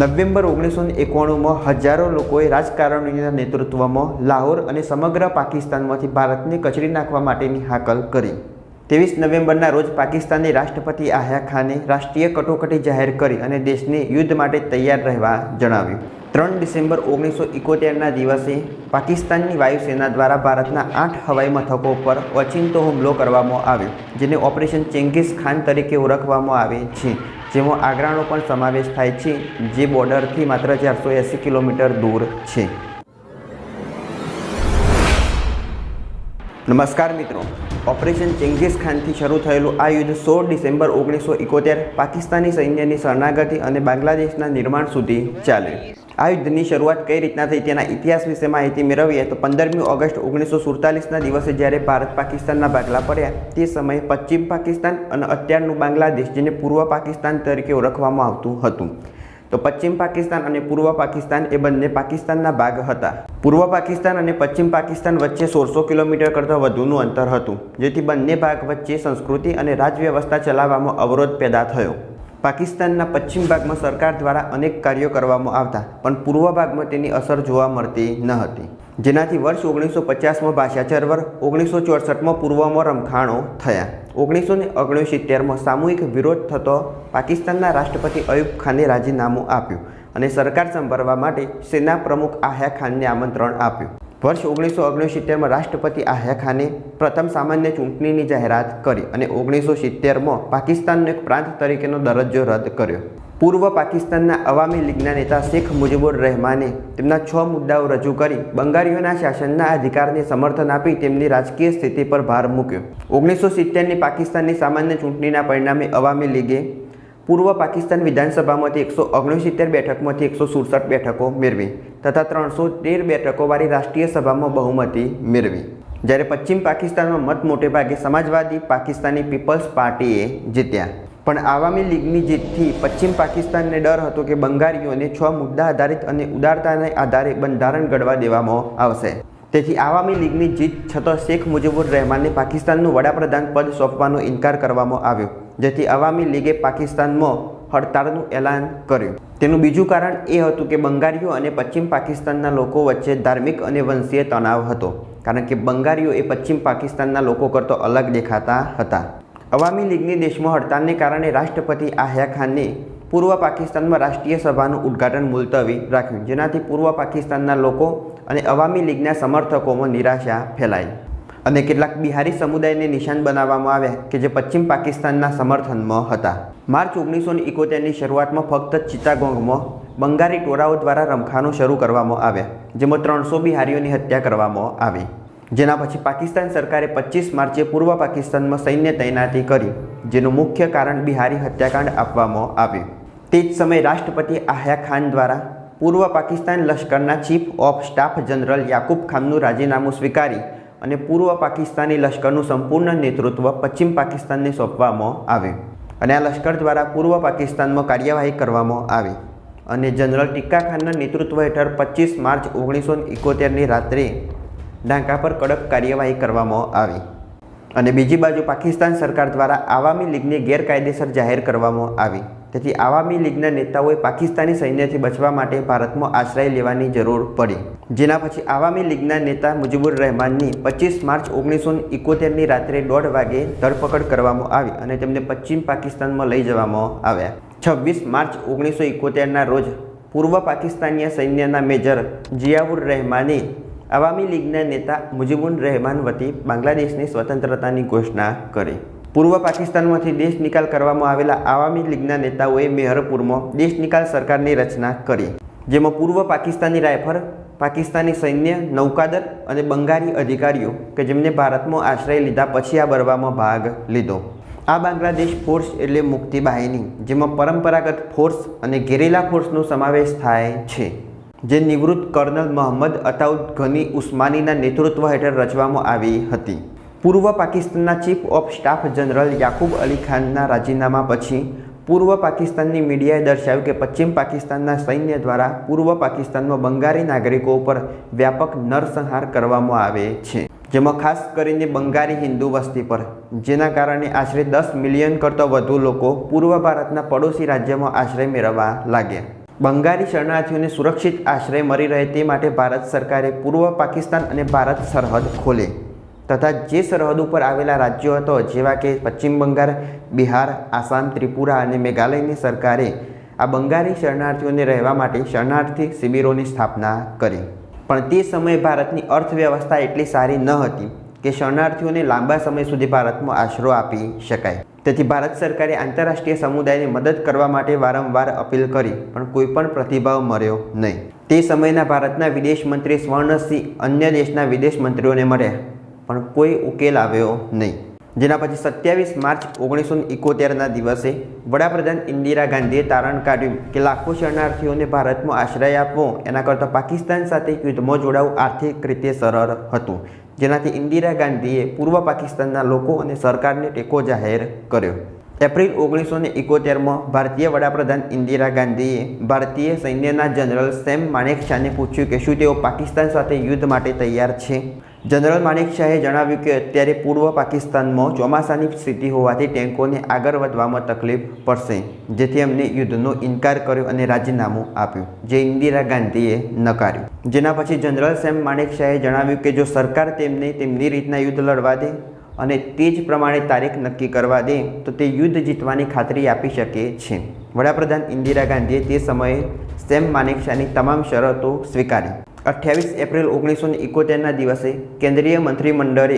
November ઓગણીસો એકાણુંમાં હજારો લોકોએ રાજકારણીના નેતૃત્વમાં લાહોર અને સમગ્ર પાકિસ્તાનમાંથી ભારતને કચડી નાખવા માટેની હાકલ કરી. ત્રેવીસ નવેમ્બરના રોજ પાકિસ્તાની રાષ્ટ્રપતિ આહ્યા ખાને રાષ્ટ્રીય કટોકટી જાહેર કરી અને દેશને યુદ્ધ માટે તૈયાર રહેવા જણાવ્યું. ત્રણ ડિસેમ્બર ઓગણીસો ઇકોતેરના દિવસે પાકિસ્તાનની વાયુસેના દ્વારા ભારતના આઠ હવાઈ મથકો પર ઓચિંતો હુમલો કરવામાં આવ્યો, જેને ઓપરેશન ચેંગીઝ ખાન તરીકે ઓળખવામાં આવે છે. જેમાં આગ્રાનો પણ સમાવેશ થાય છે, જે બોર્ડરથી માત્ર ચારસો એંસી કિલોમીટર દૂર છે. નમસ્કાર મિત્રો. ઓપરેશન ચેંગીઝ ખાનથી શરૂ થયેલું આ યુદ્ધ સોળ ડિસેમ્બર ઓગણીસો ઇકોતેર પાકિસ્તાની સૈન્યની શરણાગતિ અને બાંગ્લાદેશના નિર્માણ સુધી ચાલ્યું આ યુદ્ધની શરૂઆત કઈ રીતના થઈ તેના ઇતિહાસ વિશે માહિતી મેળવીએ તો પંદરમી ઓગસ્ટ ઓગણીસો સુડતાલીસના દિવસે જ્યારે ભારત પાકિસ્તાનના ભાગલા પડ્યા, તે સમયે પશ્ચિમ પાકિસ્તાન અને અત્યારનું બાંગ્લાદેશ, જેને પૂર્વ પાકિસ્તાન તરીકે ઓળખવામાં આવતું હતું. તો પશ્ચિમ પાકિસ્તાન અને પૂર્વ પાકિસ્તાન એ બંને પાકિસ્તાનના ભાગ હતા. પૂર્વ પાકિસ્તાન અને પશ્ચિમ પાકિસ્તાન વચ્ચે સોળસો કિલોમીટર કરતાં વધુનું અંતર હતું, જેથી બંને ભાગ વચ્ચે સંસ્કૃતિ અને રાજવ્યવસ્થા ચલાવવામાં અવરોધ પેદા થયો. પાકિસ્તાનના પશ્ચિમ ભાગમાં સરકાર દ્વારા અનેક કાર્યો કરવામાં આવતા, પણ પૂર્વ ભાગમાં તેની અસર જોવા મળતી ન હતી. જેનાથી વર્ષ ઓગણીસો પચાસમાં ભાષા ચળવળ ઓગણીસો ચોસઠમાં પૂર્વમાં રમખાણો થયા. ઓગણીસો ને ઓગણસિત્તેરમાં સામૂહિક વિરોધ થતો પાકિસ્તાનના રાષ્ટ્રપતિ અયુબ ખાને રાજીનામું આપ્યું અને સરકાર સંભાળવા માટે સેના પ્રમુખ આહ્યા ખાનને આમંત્રણ આપ્યું. વર્ષ ઓગણીસો ઓગણસિત્તેરમાં રાષ્ટ્રપતિ આહ્યા ખાને પ્રથમ સામાન્ય ચૂંટણીની જાહેરાત કરી અને ઓગણીસો સિત્તેરમાં પાકિસ્તાનનો એક પ્રાંત તરીકેનો દરજ્જો રદ કર્યો. પૂર્વ પાકિસ્તાનના અવામી લીગના નેતા શેખ મુજીબુર રહેમાને તેમના છ મુદ્દાઓ રજૂ કરી બંગાળીઓના શાસનના અધિકારને સમર્થન આપી તેમની રાજકીય સ્થિતિ પર ભાર મૂક્યો. ઓગણીસો સિત્તેરની પાકિસ્તાનની સામાન્ય ચૂંટણીના પરિણામે અવામી લીગે પૂર્વ પાકિસ્તાન વિધાનસભામાંથી એકસો ઓગણસિત્તેર બેઠકમાંથી એકસો સુડસઠ બેઠકો મેળવી તથા ત્રણસો તેર બેઠકોવાળી રાષ્ટ્રીય સભામાં બહુમતી મેળવી. જ્યારે પશ્ચિમ પાકિસ્તાનમાં મત મોટે ભાગે સમાજવાદી પાકિસ્તાની પીપલ્સ પાર્ટીએ જીત્યા. પણ આવામી લીગની જીતથી પશ્ચિમ પાકિસ્તાનને ડર હતો કે બંગાળીઓને છ મુદ્દા આધારિત અને ઉદારતાને આધારે બંધારણ ઘડવા દેવામાં આવશે. તેથી આવામી લીગની જીત છતાં શેખ મુજીબુર રહેમાનને પાકિસ્તાનનું વડાપ્રધાન પદ સોંપવાનો ઇનકાર કરવામાં આવ્યો, જેથી આવામી લીગે પાકિસ્તાનમાં હડતાળનું એલાન કર્યું. તેનું બીજું કારણ એ હતું કે બંગાળીઓ અને પશ્ચિમ પાકિસ્તાનના લોકો વચ્ચે ધાર્મિક અને વંશીય તણાવ હતો, કારણ કે બંગાળીઓ એ પશ્ચિમ પાકિસ્તાનના લોકો કરતો અલગ દેખાતા હતા. અવામી લીગની દેશમાં હડતાલને કારણે રાષ્ટ્રપતિ આહ્યા ખાનને પૂર્વ પાકિસ્તાનમાં રાષ્ટ્રીય સભાનું ઉદ્ઘાટન મુલતવી રાખ્યું, જેનાથી પૂર્વ પાકિસ્તાનના લોકો અને અવામી લીગના સમર્થકોમાં નિરાશા ફેલાઈ. અને કેટલાક બિહારી સમુદાયને નિશાન બનાવવામાં આવ્યા કે જે પશ્ચિમ પાકિસ્તાનના સમર્થનમાં હતા. માર્ચ ઓગણીસો ઇકોતેરની શરૂઆતમાં ફક્ત ચિત્તાગોંગમાં બંગાળી ટોળાઓ દ્વારા રમખાનો શરૂ કરવામાં આવ્યા, જેમાં ત્રણસો બિહારીઓની હત્યા કરવામાં આવી. જેના પછી પાકિસ્તાન સરકારે પચીસ માર્ચે પૂર્વ પાકિસ્તાનમાં સૈન્ય તૈનાતી કરી, જેનું મુખ્ય કારણ બિહારી હત્યાકાંડ આપવામાં આવ્યું. તે જ સમયે રાષ્ટ્રપતિ આહ્યા ખાન દ્વારા પૂર્વ પાકિસ્તાન લશ્કરના chief of staff general Yakub ખાનનું રાજીનામું સ્વીકારી અને પૂર્વ પાકિસ્તાની લશ્કરનું સંપૂર્ણ નેતૃત્વ પશ્ચિમ પાકિસ્તાનને સોંપવામાં આવ્યું અને આ લશ્કર દ્વારા પૂર્વ પાકિસ્તાનમાં કાર્યવાહી કરવામાં આવી. અને જનરલ ટિક્કા ખાનના નેતૃત્વ હેઠળ પચીસ માર્ચ ઓગણીસો ઇકોતેરની રાત્રે ઢાંકા પર કડક કાર્યવાહી કરવામાં આવી. અને બીજી બાજુ પાકિસ્તાન સરકાર દ્વારા આવામી લીગને ગેરકાયદેસર જાહેર કરવામાં આવી. તેથી આવામી લીગના નેતાઓએ પાકિસ્તાની સૈન્યથી બચવા માટે ભારતમાં આશ્રય લેવાની જરૂર પડી. જેના પછી આવામી લીગના નેતા મુજીબુર રહેમાનની પચીસ માર્ચ ઓગણીસો ઇકોતેરની રાત્રે દોઢ વાગે ધરપકડ કરવામાં આવી અને તેમને પશ્ચિમ પાકિસ્તાનમાં લઈ જવામાં આવ્યા. છવ્વીસ માર્ચ ઓગણીસો ઇકોતેરના રોજ પૂર્વ પાકિસ્તાનીય સૈન્યના મેજર જિયાઉર રહેમાને આવામી લીગના નેતા મુજીબુર રહેમાન વતી બાંગ્લાદેશની સ્વતંત્રતાની ઘોષણા કરી. પૂર્વ પાકિસ્તાનમાંથી દેશ નિકાલ કરવામાં આવેલા આવામી લીગના નેતાઓએ મેહરપુરમાં દેશ નિકાલ સરકારની રચના કરી, જેમાં પૂર્વ પાકિસ્તાની રાયફળ પાકિસ્તાની સૈન્ય નૌકાદર અને બંગાળી અધિકારીઓ કે જેમને ભારતમાં આશ્રય લીધા પછી આ બરવામાં ભાગ લીધો. આ બાંગ્લાદેશ ફોર્સ એટલે મુક્તિ બાહિની, જેમાં પરંપરાગત ફોર્સ અને ગેરેલા ફોર્સનો સમાવેશ થાય છે, જે નિવૃત્ત કર્નલ મોહમ્મદ અતાઉદ ઘની ઉસ્માનીના નેતૃત્વ હેઠળ રચવામાં આવી હતી. પૂર્વ પાકિસ્તાનના chief of staff general Yakub Ali ખાનના રાજીનામા પછી પૂર્વ પાકિસ્તાનની મીડિયાએ દર્શાવ્યું કે પશ્ચિમ પાકિસ્તાનના સૈન્ય દ્વારા પૂર્વ પાકિસ્તાનમાં બંગાળી નાગરિકો ઉપર વ્યાપક નરસંહાર કરવામાં આવે છે. જેમાં ખાસ કરીને બંગાળી હિન્દુ વસ્તી પર, જેના કારણે આશરે દસ મિલિયન કરતાં વધુ લોકો પૂર્વ ભારતના પડોશી રાજ્યમાં આશ્રય મેળવવા લાગ્યા. બંગાળી શરણાર્થીઓને સુરક્ષિત આશ્રય મળી રહે તે માટે ભારત સરકારે પૂર્વ પાકિસ્તાન અને ભારત સરહદ ખોલે. તથા જે સરહદ ઉપર આવેલા રાજ્યો હતો, જેવા કે પશ્ચિમ બંગાળ, બિહાર, આસામ, ત્રિપુરા અને મેઘાલયની સરકારે આ બંગાળી શરણાર્થીઓને રહેવા માટે શરણાર્થી શિબિરોની સ્થાપના કરી. પણ તે સમયે ભારતની અર્થવ્યવસ્થા એટલી સારી ન હતી કે શરણાર્થીઓને લાંબા સમય સુધી ભારતમાં આશરો આપી શકાય. તેથી ભારત સરકારે આંતરરાષ્ટ્રીય સમુદાયને મદદ કરવા માટે વારંવાર અપીલ કરી, પણ કોઈ પણ પ્રતિભાવ મળ્યો નહીં. તે સમયના ભારતના વિદેશ મંત્રી સ્વર્ણસિંહ અન્ય દેશના વિદેશ મંત્રીઓને મળ્યા. પણ કોઈ ઉકેલ આવ્યો નહીં. જેના પછી સત્યાવીસ માર્ચ ઓગણીસો ઇકોતેરના દિવસે વડાપ્રધાન ઇન્દિરા ગાંધીએ તારણ કાઢ્યું કે લાખો શરણાર્થીઓને ભારતમાં આશ્રય આપવો, એના કરતાં પાકિસ્તાન સાથે યુદ્ધમાં જોડાવું આર્થિક રીતે સરળ હતું. જેનાથી ઇન્દિરા ગાંધીએ પૂર્વ પાકિસ્તાનના લોકો અને સરકારને ટેકો જાહેર કર્યો. એપ્રિલ ઓગણીસો ને ઇકોતેરમાં ભારતીય વડાપ્રધાન ઇન્દિરા ગાંધીએ ભારતીય સૈન્યના જનરલ સેમ માણેકશાને પૂછ્યું કે શું તેઓ પાકિસ્તાન સાથે યુદ્ધ માટે તૈયાર છે? જનરલ માણેકશાહે જણાવ્યું કે અત્યારે પૂર્વ પાકિસ્તાનમાં ચોમાસાની સ્થિતિ હોવાથી ટેન્કોને આગળ વધવામાં તકલીફ પડશે, જેથી એમને યુદ્ધનો ઇનકાર કર્યો અને રાજીનામું આપ્યું, જે ઇન્દિરા ગાંધીએ નકાર્યું. જેના પછી જનરલ સેમ માણેકશાહે જણાવ્યું કે જો સરકાર તેમને તેમની રીતના યુદ્ધ લડવા દે અને તે જ પ્રમાણે તારીખ નક્કી કરવા દે, તો તે યુદ્ધ જીતવાની ખાતરી આપી શકે છે. વડાપ્રધાન ઇન્દિરા ગાંધીએ તે સમયે સેમ માનેકશાની તમામ શરતો સ્વીકારી. અઠ્યાવીસ એપ્રિલ ઓગણીસો ઇકોતેરના દિવસે કેન્દ્રીય મંત્રીમંડળે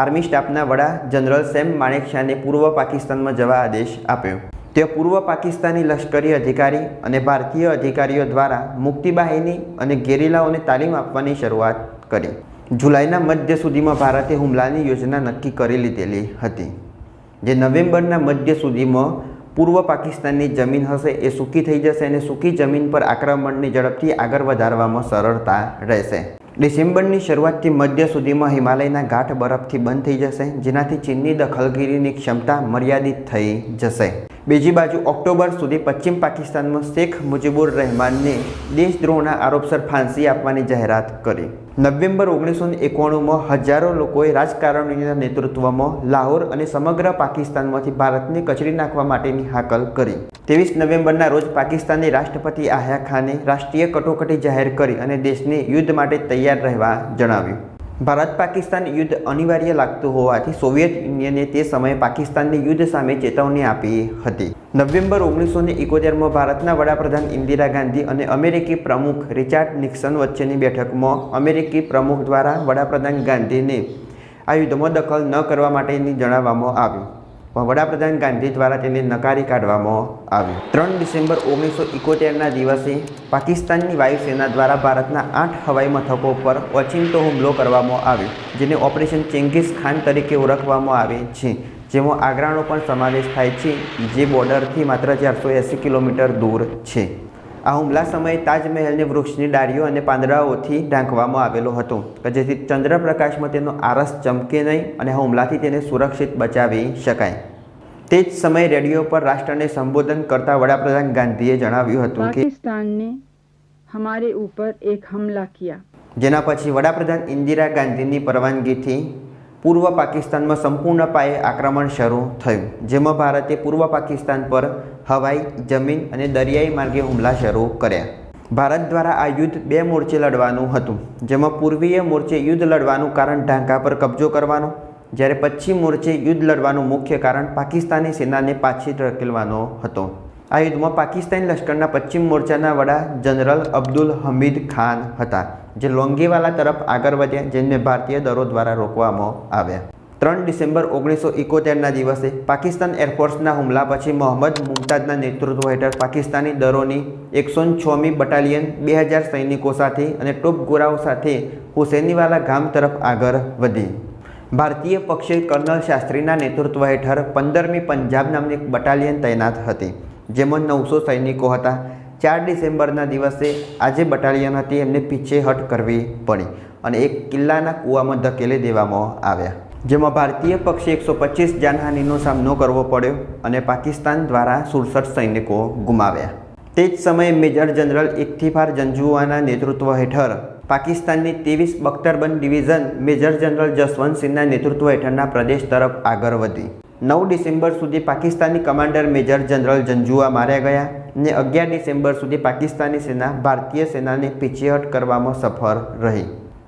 આર્મી સ્ટાફના વડા જનરલ સેમ માણેકશાને પૂર્વ પાકિસ્તાનમાં જવા આદેશ આપ્યો. તે પૂર્વ પાકિસ્તાની લશ્કરી અધિકારી અને ભારતીય અધિકારીઓ દ્વારા મુક્તિબાહિની અને ગેરિલાઓને તાલીમ આપવાની શરૂઆત કરી. જુલાઈના મધ્ય સુધીમાં ભારતે હુમલાની યોજના નક્કી કરી લીધેલી હતી. જે નવેમ્બરના મધ્ય સુધીમાં પૂર્વ પાકિસ્તાનની જમીન હશે એ સૂકી થઈ જશે અને સૂકી જમીન પર આક્રમણની ઝડપથી આગળ વધારવામાં સરળતા રહેશે. ડિસેમ્બરની શરૂઆતથી મધ્ય સુધીમાં હિમાલયના ગાંઠ બરફથી બંધ થઈ જશે, જેનાથી ચીનની દખલગીરીની ક્ષમતા મર્યાદિત થઈ જશે. બીજી બાજુ ઓક્ટોબર સુધી પશ્ચિમ પાકિસ્તાનમાં શેખ મુજીબુર રહેમાનને દેશદ્રોહના આરોપસર ફાંસી આપવાની જાહેરાત કરી. નવેમ્બર ઓગણીસો એકાણુંમાં હજારો લોકોએ રાજકારણીના નેતૃત્વમાં લાહોર અને સમગ્ર પાકિસ્તાનમાંથી ભારતને કચડી નાખવા માટેની હાકલ કરી. ત્રેવીસ નવેમ્બરના રોજ પાકિસ્તાની રાષ્ટ્રપતિ આહ્યા ખાને રાષ્ટ્રીય કટોકટી જાહેર કરી અને દેશને યુદ્ધ માટે તૈયાર રહેવા જણાવ્યું. ભારત પાકિસ્તાન યુદ્ધ અનિવાર્ય લાગતું હોવાથી સોવિયત યુનિયને તે સમયે પાકિસ્તાનની યુદ્ધ સામે ચેતવણી આપી હતી. નવેમ્બર ઓગણીસો ને ઇકોતેરમાં ભારતના વડાપ્રધાન ઇન્દિરા ગાંધી અને અમેરિકી પ્રમુખ રિચાર્ડ નિક્સન વચ્ચેની બેઠકમાં અમેરિકી પ્રમુખ દ્વારા વડાપ્રધાન ગાંધીને આ યુદ્ધમાં દખલ ન કરવા માટેની જણાવવામાં આવ્યું પણ વડાપ્રધાન ગાંધી દ્વારા તેને નકારી કાઢવામાં આવ્યું ત્રણ ડિસેમ્બર ઓગણીસો ઇકોતેરના દિવસે પાકિસ્તાનની વાયુસેના દ્વારા ભારતના આઠ હવાઈ મથકો પર ઓચિંતો હુમલો કરવામાં આવ્યો, જેને ઓપરેશન ચેંગીસ ખાન તરીકે ઓળખવામાં આવે છે. જેમાં આગ્રાનો પણ સમાવેશ થાય છે, જે બોર્ડરથી માત્ર ચારસો એંસી કિલોમીટર દૂર છે. આ હુમલા સમયે તાજમહેલને વૃક્ષની ડાળીઓ અને પાંદડાઓથી ઢાંકવામાં આવેલો હતો કે જેથી ચંદ્રપ્રકાશમાં તેનો આરસ ચમકે નહીં અને હુમલાથી તેને સુરક્ષિત બચાવી શકાય. તે જ સમયે રેડિયો પર રાષ્ટ્રને સંબોધન કરતા વડાપ્રધાન ગાંધીએ જણાવ્યું હતું કે પાકિસ્તાનને હમારે ઉપર એક હુમલા કિયા. જેના પછી વડાપ્રધાન ઇન્દિરા ગાંધીની પરવાનગીથી પૂર્વ પાકિસ્તાનમાં સંપૂર્ણ પાયે આક્રમણ શરૂ થયું, જેમાં ભારતે પૂર્વ પાકિસ્તાન પર હવાઈ, જમીન અને દરિયાઈ માર્ગે હુમલા શરૂ કર્યા. ભારત દ્વારા આ યુદ્ધ બે મોરચે લડવાનું હતું, જેમાં પૂર્વીય મોરચે યુદ્ધ લડવાનું કારણ ઢાંકા પર કબજો કરવાનો, જ્યારે પશ્ચિમ મોરચે યુદ્ધ લડવાનું મુખ્ય કારણ પાકિસ્તાની સેનાને પાછી ધકેલવાનો હતો. આ યુદ્ધમાં પાકિસ્તાની લશ્કરના પશ્ચિમ મોરચાના વડા જનરલ અબ્દુલ હમીદ ખાન હતા, જે લોંગેવાલા તરફ આગળ વધ્યા, જેમને ભારતીય દળો દ્વારા રોકવામાં આવ્યા. ત્રણ ડિસેમ્બર ઓગણીસો ઇકોતેરના દિવસે પાકિસ્તાન એરફોર્સના હુમલા પછી મોહમ્મદ મુમતાઝના નેતૃત્વ હેઠળ પાકિસ્તાની દળોની એકસો છમી બટાલિયન, બે હજાર સૈનિકો સાથે અને ટોપગોરાઓ સાથે હુસેનીવાલા ગામ તરફ આગળ વધી. ભારતીય પક્ષે કર્નલ શાસ્ત્રીના નેતૃત્વ હેઠળ પંદરમી પંજાબ નામની એક બટાલિયન તૈનાત હતી. જેમાં નવસો સૈનિકો હતા. ચાર ડિસેમ્બરના દિવસે આ જે બટાલિયન હતી એમને પીછેહટ કરવી પડી અને એક કિલ્લાના કૂવામાં ધકેલી દેવામાં આવ્યા. જેમાં ભારતીય પક્ષે એકસો પચીસ જાનહાનિનો સામનો કરવો પડ્યો અને પાકિસ્તાન દ્વારા સુડસઠ સૈનિકો ગુમાવ્યા. તે જ સમયે મેજર જનરલ ઇખ્તિફાર જંજુઆના નેતૃત્વ હેઠળ પાકિસ્તાનની ત્રેવીસ બખ્તરબંધ ડિવિઝન મેજર જનરલ જસવંતસિંહના નેતૃત્વ હેઠળના પ્રદેશ તરફ આગળ વધી. નવ ડિસેમ્બર સુધી Pakistani commander major general Janjua માર્યા ગયા ને અગિયાર ડિસેમ્બર સુધી પાકિસ્તાની સેના ભારતીય સેનાને પીછેહટ કરવામાં સફળ રહી.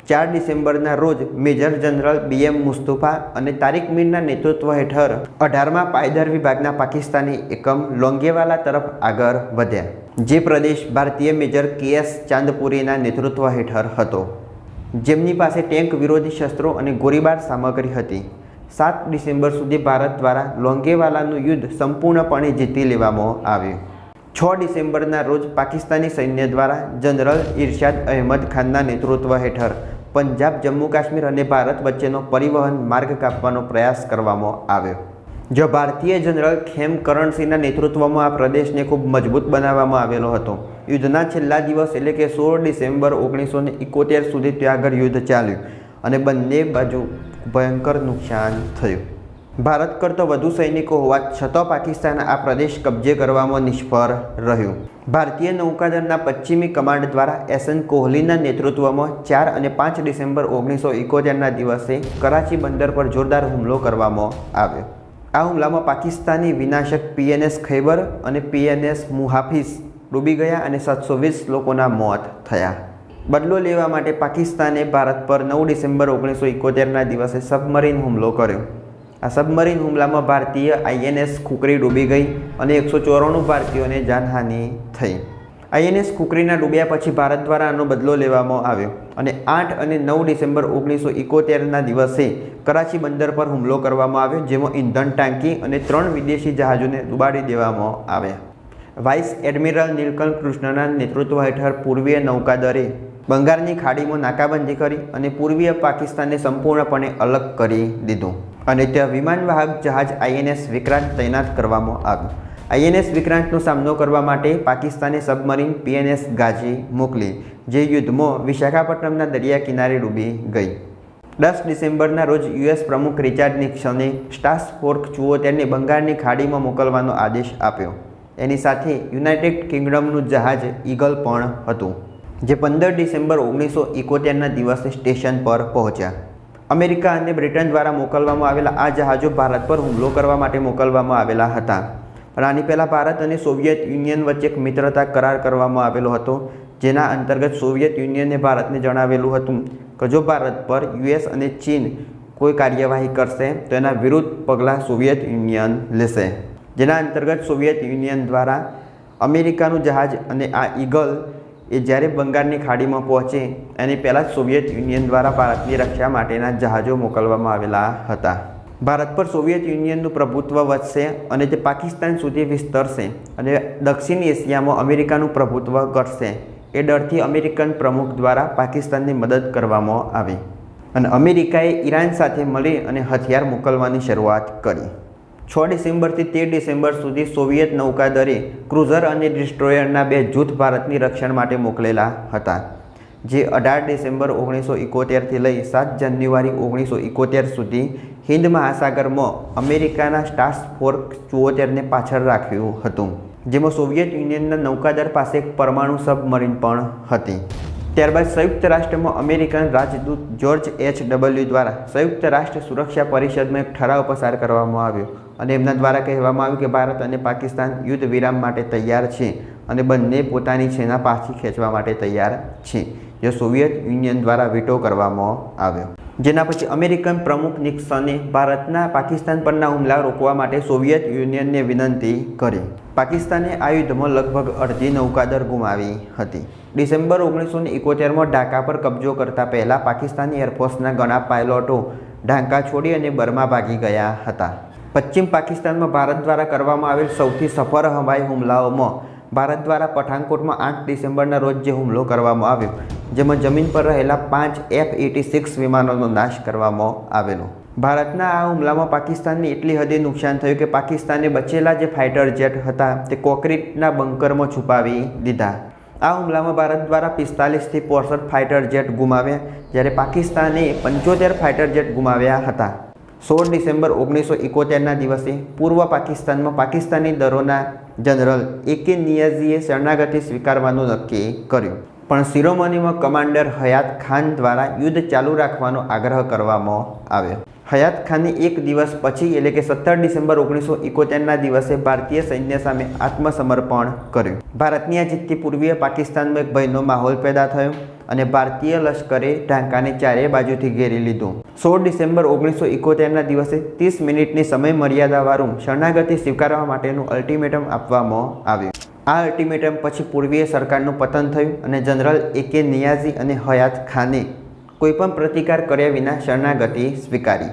ચાર ડિસેમ્બરના રોજ major general B M Mustafa અને તારીક મીરના નેતૃત્વ હેઠળ અઢારમાં પાયદર વિભાગના પાકિસ્તાની એકમ લોંગેવાલા તરફ આગળ વધ્યા, જે પ્રદેશ ભારતીય મેજર કે એસ ચાંદપુરીના નેતૃત્વ હેઠળ હતો. જેમની પાસે ટેન્ક વિરોધી શસ્ત્રો અને ગોળીબાર સામગ્રી હતી. સાત ડિસેમ્બર સુધી ભારત દ્વારા લોંગેવાલાનું યુદ્ધ સંપૂર્ણપણે જીતી લેવામાં આવ્યું. છ ડિસેમ્બરના રોજ પાકિસ્તાની સૈન્ય દ્વારા જનરલ ઇરશાદ અહેમદ ખાનના નેતૃત્વ હેઠળ પંજાબ, જમ્મુ, કાશ્મીર અને ભારત વચ્ચેનો પરિવહન માર્ગ કાપવાનો પ્રયાસ કરવામાં આવ્યો. જો ભારતીય જનરલ ખેમ કરણસિંહના નેતૃત્વમાં આ પ્રદેશને ખૂબ મજબૂત બનાવવામાં આવેલો હતો. યુદ્ધના છેલ્લા દિવસ એટલે કે સોળ ડિસેમ્બર ઓગણીસો ને સુધી ત્યાં આગળ યુદ્ધ ચાલ્યું અને બંને બાજુ ભયંકર નુકસાન થયું. ભારત કરતો વધુ સૈનિકો હોવા છતાં પાકિસ્તાન આ પ્રદેશ કબજે કરવામાં નિષ્ફળ રહ્યું. ભારતીય નૌકાદળના પશ્ચિમી કમાન્ડ દ્વારા એસ એન કોહલીના નેતૃત્વમાં ચાર અને પાંચ ડિસેમ્બર ઓગણીસો ઇકોતેરના દિવસે કરાચી બંદર પર જોરદાર હુમલો કરવામાં આવ્યો. આ હુમલામાં પાકિસ્તાની વિનાશક પીએનએસ ખૈબર અને પીએનએસ મુહાફિઝ ડૂબી ગયા અને સાતસો વીસ લોકોના મોત થયા. બદલો લેવા માટે પાકિસ્તાને ભારત પર નવ ડિસેમ્બર ઓગણીસો ઇકોતેરના દિવસે સબમરીન હુમલો કર્યો. આ સબમરીન હુમલામાં ભારતીય આઈએનએસ ખુકરી ડૂબી ગઈ અને એકસો ચોરાણું ભારતીયોને જાનહાનિ થઈ. આઈએનએસ ખુકરીના ડૂબ્યા પછી ભારત દ્વારા આનો બદલો લેવામાં આવ્યો અને આઠ અને નવ ડિસેમ્બર ઓગણીસો ઇકોતેરના દિવસે કરાચી બંદર પર હુમલો કરવામાં આવ્યો, જેમાં ઇંધણ ટાંકી અને ત્રણ વિદેશી જહાજોને ડૂબાડી દેવામાં આવ્યા. વાઇસ એડમિરલ નીલકંઠ કૃષ્ણના નેતૃત્વ હેઠળ પૂર્વીય નૌકાદળે બંગાળની ખાડીમાં નાકાબંધી કરી અને પૂર્વીય પાકિસ્તાનને સંપૂર્ણપણે અલગ કરી દીધું. અને ત્યાં વિમાનવાહક જહાજ આઈએનએસ વિક્રાંત તૈનાત કરવામાં આવ્યું. આઈએનએસ વિક્રાંતનો સામનો કરવા માટે પાકિસ્તાને સબમરીન પીએનએસ ગાજી મોકલી, જે યુદ્ધમાં વિશાખાપટ્ટનમના દરિયા કિનારે ડૂબી ગઈ. દસ ડિસેમ્બરના રોજ યુએસ પ્રમુખ રિચાર્ડ નિક્સને સ્ટાસ ફોર્ક ચુઓતેરને બંગાળની ખાડીમાં મોકલવાનો આદેશ આપ્યો. એની સાથે યુનાઇટેડ કિંગડમનું જહાજ ઈગલ પણ હતું. જે પંદર ડિસેમ્બર ઓગણીસો ઇકોતેરના દિવસે સ્ટેશન પર પહોંચ્યા. અમેરિકા અને બ્રિટન દ્વારા મોકલવામાં આવેલા આ જહાજો ભારત પર હુમલો કરવા માટે મોકલવામાં આવેલા હતા. પણ આની પહેલાં ભારત અને સોવિયત યુનિયન વચ્ચે એક મિત્રતા કરાર કરવામાં આવેલો હતો, જેના અંતર્ગત સોવિયત યુનિયને ભારતને જણાવેલું હતું કે જો ભારત પર યુએસ અને ચીન કોઈ કાર્યવાહી કરશે, તો એના વિરુદ્ધ પગલાં સોવિયત યુનિયન લેશે. જેના અંતર્ગત સોવિયત યુનિયન દ્વારા અમેરિકાનું જહાજ અને આ ઈગલ એ જ્યારે બંગાળની ખાડીમાં પહોંચે, એની પહેલાં જ સોવિયત યુનિયન દ્વારા ભારતની રક્ષા માટેના જહાજો મોકલવામાં આવેલા હતા. ભારત પર સોવિયત યુનિયનનું પ્રભુત્વ વધશે અને તે પાકિસ્તાન સુધી વિસ્તરશે અને દક્ષિણ એશિયામાં અમેરિકાનું પ્રભુત્વ ઘટશે. એ ડરથી અમેરિકન પ્રમુખ દ્વારા પાકિસ્તાનની મદદ કરવામાં આવી. અને અમેરિકાએ ઈરાન સાથે મળી અને હથિયાર મોકલવાની શરૂઆત કરી. છ ડિસેમ્બરથી તેર ડિસેમ્બર સુધી સોવિયત નૌકાદળે ક્રુઝર અને ડિસ્ટ્રોયરના બે જૂથ ભારતની રક્ષણ માટે મોકલેલા હતા, જે અઢાર ડિસેમ્બર ઓગણીસો ઇકોતેરથી લઈ સાત જાન્યુઆરી ઓગણીસો ઇકોતેર સુધી હિન્દ મહાસાગરમાં અમેરિકાના સ્ટાર્સ ફોર્ક ચુઓતેરને પાછળ રાખ્યું હતું, જેમાં સોવિયત યુનિયનના નૌકાદળ પાસે એક પરમાણુ સબમરીન પણ હતી. ત્યારબાદ સંયુક્ત રાષ્ટ્રમાં અમેરિકન રાજદૂત જ્યોર્જ એચ ડબલ્યુ દ્વારા સંયુક્ત રાષ્ટ્ર સુરક્ષા પરિષદમાં એક ઠરાવ પસાર કરવામાં આવ્યો અને એમના દ્વારા કહેવામાં આવ્યું કે ભારત અને પાકિસ્તાન યુદ્ધ વિરામ માટે તૈયાર છે અને બંને પોતાની સેના પાછી ખેંચવા માટે તૈયાર છે, જે સોવિયત યુનિયન દ્વારા વીટો કરવામાં આવ્યો. જેના પછી અમેરિકન પ્રમુખ નિક્સને ભારતના પાકિસ્તાન પરના હુમલા રોકવા માટે સોવિયત યુનિયનને વિનંતી કરી. પાકિસ્તાને આ યુદ્ધમાં લગભગ અડધી નૌકાદર ગુમાવી હતી. ડિસેમ્બર ઓગણીસો ને ઇકોતેરમાં ઢાકા પર કબજો કરતા પહેલાં પાકિસ્તાની એરફોર્સના ઘણા પાયલોટો ઢાંકા છોડી અને બર્મા ભાગી ગયા હતા. પશ્ચિમ પાકિસ્તાનમાં ભારત દ્વારા કરવામાં આવેલ સૌથી સફળ હવાઈ હુમલાઓમાં ભારત દ્વારા પઠાણકોટમાં આઠ ડિસેમ્બરના રોજ જે હુમલો કરવામાં આવ્યો, જેમાં જમીન પર રહેલા પાંચ એફ એટી સિક્સ વિમાનોનો નાશ કરવામાં આવેલો. ભારતના આ હુમલામાં પાકિસ્તાનને એટલી હદે નુકસાન થયું કે પાકિસ્તાને બચેલા જે ફાઇટર જેટ હતા તે કોન્ક્રીટના બંકરમાં છુપાવી દીધા. આ હુમલામાં ભારત દ્વારા પિસ્તાલીસથી પોસઠ ફાઇટર જેટ ગુમાવ્યા, જ્યારે પાકિસ્તાને પંચોતેર ફાઇટર જેટ ગુમાવ્યા હતા. સોળ ડિસેમ્બર ઓગણીસો ઇકોતેરના દિવસે પૂર્વ પાકિસ્તાનમાં પાકિસ્તાની દળોના જનરલ એ કે નિયાઝીએ શરણાગતિ સ્વીકારવાનું નક્કી કર્યું. પણ શિરોમણીમાં કમાન્ડર હયાત ખાન દ્વારા યુદ્ધ ચાલુ રાખવાનો આગ્રહ કરવામાં આવ્યો. હયાત ખાનની એક દિવસ પછી, એટલે કે સત્તર ડિસેમ્બર ઓગણીસો ઇકોતેરના દિવસે ભારતીય સૈન્ય સામે આત્મસમર્પણ કર્યું. ભારતની આ જીતથી પૂર્વીય પાકિસ્તાનમાં એક ભયનો માહોલ પેદા થયો અને ભારતીય લશ્કરે ઢાંકાને ચારે બાજુથી ઘેરી લીધું. સોળ ડિસેમ્બર ઓગણીસો ઇકોતેરના દિવસે ત્રીસ મિનિટની સમય મર્યાદાવાળું શરણાગતિ સ્વીકારવા માટેનું અલ્ટિમેટમ આપવામાં આવ્યું. આ અલ્ટિમેટમ પછી પૂર્વીય સરકારનું પતન થયું અને જનરલ એ કે નિયાઝી અને હયાત ખાને કોઈપણ પ્રતિકાર કર્યા વિના શરણાગતિ સ્વીકારી.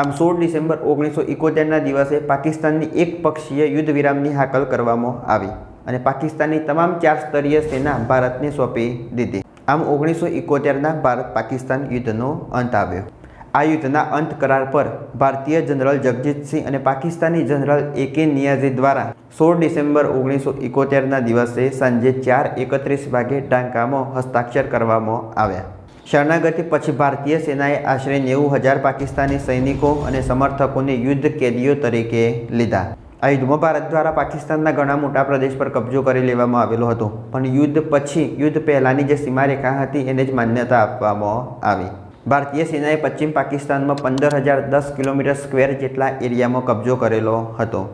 આમ સોળ ડિસેમ્બર ઓગણીસો ઇકોતેરના દિવસે પાકિસ્તાનની એક પક્ષીય યુદ્ધ વિરામની હાકલ કરવામાં આવી અને પાકિસ્તાનની તમામ ચાર સ્તરીય સેના ભારતને સોંપી દીધી. આમ ઓગણીસો ઇકોતેરના ભારત પાકિસ્તાન યુદ્ધનો અંત આવ્યો. આ યુદ્ધના અંત કરાર પર ભારતીય જનરલ જગજીતસિંહ અને પાકિસ્તાની જનરલ એ કે નિયાઝી દ્વારા સોળ ડિસેમ્બર ઓગણીસો ઇકોતેરના દિવસે સાંજે ચાર એકત્રીસ વાગે ઢાંકામાં હસ્તાક્ષર કરવામાં આવ્યા. શરણાગતિ પછી ભારતીય સેનાએ આશરે નેવું હજાર પાકિસ્તાની સૈનિકો અને સમર્થકોને યુદ્ધ કેદીઓ તરીકે લીધા. આ યુદ્ધમાં ભારત દ્વારા પાકિસ્તાનના ઘણા મોટા પ્રદેશ પર કબજો કરી લેવામાં આવેલો હતો, પણ યુદ્ધ પછી, યુદ્ધ પહેલાંની જે સીમારેખા હતી એને જ માન્યતા આપવામાં આવી. ભારતીય સેનાએ પશ્ચિમ પાકિસ્તાનમાં પંદર હજાર દસ કિલોમીટર સ્ક્વેર જેટલા એરિયામાં કબજો કરેલો હતો,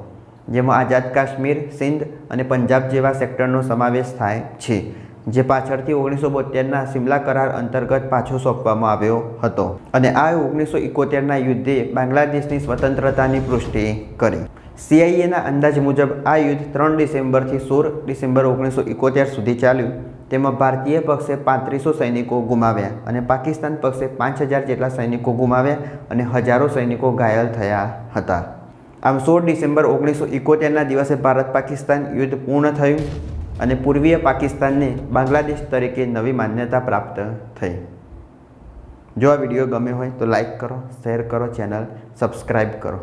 જેમાં આઝાદ કાશ્મીર, સિંધ અને પંજાબ જેવા સેક્ટરનો સમાવેશ થાય છે. જે પાછળથી ઓગણીસો બોતેરના સિમલા કરાર અંતર્ગત પાછો સોંપવામાં આવ્યો હતો અને આ ઓગણીસો ઇકોતેરના યુદ્ધે બાંગ્લાદેશની સ્વતંત્રતાની પુષ્ટિ કરી. સીઆઈએના અંદાજ મુજબ આ યુદ્ધ ત્રણ ડિસેમ્બરથી સોળ ડિસેમ્બર ઓગણીસો ઇકોતેર સુધી ચાલ્યું. તેમાં ભારતીય પક્ષે પાંત્રીસો સૈનિકો ગુમાવ્યા અને પાકિસ્તાન પક્ષે પાંચ હજાર જેટલા સૈનિકો ગુમાવ્યા અને હજારો સૈનિકો ઘાયલ થયા હતા. આમ સોળ ડિસેમ્બર ઓગણીસો ઇકોતેરના દિવસે ભારત પાકિસ્તાન યુદ્ધ પૂર્ણ થયું. અને પૂર્વીય પાકિસ્તાનને બાંગ્લાદેશ તરીકે નવી માન્યતા પ્રાપ્ત થઈ. જો આ વીડિયો ગમે હોય તો લાઈક કરો, શેર કરો, ચેનલ સબસ્ક્રાઈબ કરો.